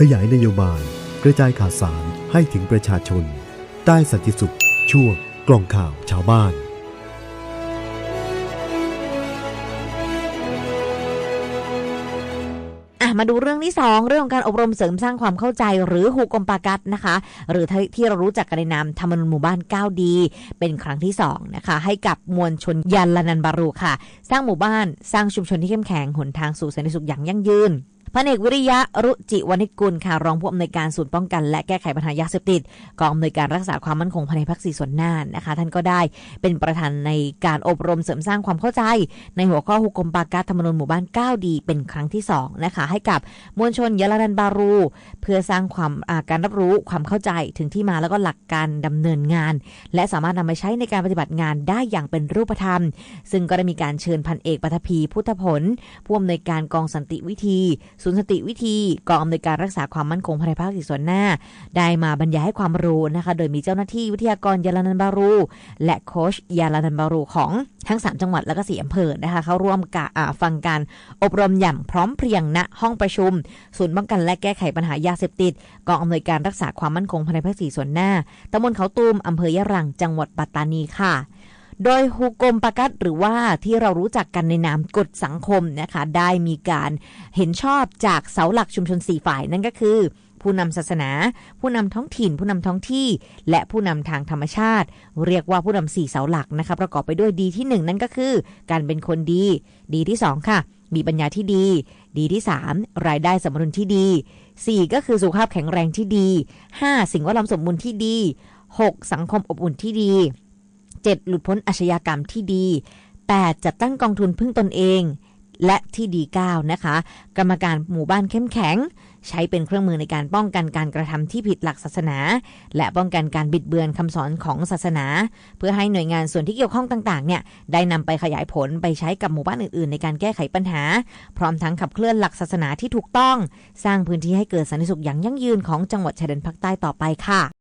ขยายนโยบาย กระจายข่าวสารให้ถึงประชาชน ใต้สันติสุข ช่วงกล่องข่าวชาวบ้านอะมาดูเรื่องที่ 2 เรื่องของการอบรมเสริมสร้างความเข้าใจหรือฮูกมปากัดนะคะ หรือที่เรารู้จักกันในนามธรรมนูญหมู่บ้าน 9 ดี เป็นครั้งที่ 2 นะคะ ให้กับมวลชนยันลานันบารูค่ะ สร้างหมู่บ้านสร้างชุมชนที่เข้มแข็งหนทางสู่สันติสุขอย่างยั่งยืน พันเอกวิริยะรุจิวณิกุลค่ะรองผู้อำนวยการศูนย์ป้องกันและแก้ไขปัญหายาเสพติดกองอำนวยการรักษาความมั่นคงภายในภาคสี่ส่วนหน้านะคะ ท่านก็ได้เป็นประธานในการอบรมเสริมสร้างความเข้าใจ ในหัวข้อหุกกลมปากัดธรรมนูญหมู่บ้าน 9 ดีเป็นครั้งที่2นะคะให้กับมวลชนยะลานันบารู เพื่อสร้างความาการรับรู้ความเข้าใจถึงที่มาแล้วก็หลักการดำเนินงาน และสามารถนำมาใช้ในการปฏิบัติงานได้อย่างเป็นรูปธรรม ซึ่งก็ได้มีการเชิญพันเอกปัทภีพุทธผลผู้อำนวยการกองสันติวิธีศูนย์สติวิธีกองอำนวยการรักษาความมั่นคงภายในภาคสี่ส่วนหน้า ได้มาบรรยายให้ความรู้นะคะ โดยมีเจ้าหน้าที่วิทยากรยาลานันบารู และโค้ชยาลานันบารูของทั้ง 3 จังหวัดและก็สี่อำเภอนะคะเข้าร่วมกะอ่าฟังการอบรมอย่างพร้อมเพรียงณห้องประชุม ศูนย์ป้องกันและแก้ไขปัญหายาเสพติดกองอำนวยการรักษาความมั่นคงภายในภาคสี่ส่วนหน้าตำบลเขาตูมอำเภอยะรังจังหวัดปัตตานีค่ะ โดยฮูกมปากัดหรือว่าที่เรารู้จักกันในนามกฎสังคมนะคะได้มีการเห็นชอบจากเสาหลักชุมชนสี่ฝ่ายนั่นก็คือ ผู้นำศาสนา ผู้นำท้องถิ่น ผู้นำท้องที่ และผู้นำทางธรรมชาติ เรียกว่าผู้นำสี่เสาหลักนะคะประกอบไปด้วยดีที่หนึ่งนั่นก็คือ การเป็นคนดี ดีที่สองค่ะ มีปัญญาที่ดี ดีที่ 3 รายได้สมดุลที่ดี 4 ก็คือสุขภาพแข็งแรงที่ดี 5 สิ่งแวดล้อมสมบูรณ์ที่ดี 6 สังคมอบอุ่นที่ดี 7. หลุดพ้นอาชญากรรมที่ดี 8. จัดตั้งกองทุนพึ่งตนเอง และที่ดี 9 นะคะ กรรมการหมู่บ้านเข้มแข็ง ใช้เป็นเครื่องมือในการป้องกันการกระทำที่ผิดหลักศาสนา และป้องกันการบิดเบือนคำสอนของศาสนา เพื่อให้หน่วยงานส่วนที่เกี่ยวข้องต่างๆเนี่ยได้นำไปขยายผลไปใช้กับหมู่บ้านอื่นๆ ในการแก้ไขปัญหา พร้อมทั้งขับเคลื่อนหลักศาสนาที่ถูกต้อง สร้างพื้นที่ให้เกิดสันติสุขอย่างยั่งยืนของจังหวัดชายแดนภาคใต้ต่อไปค่ะ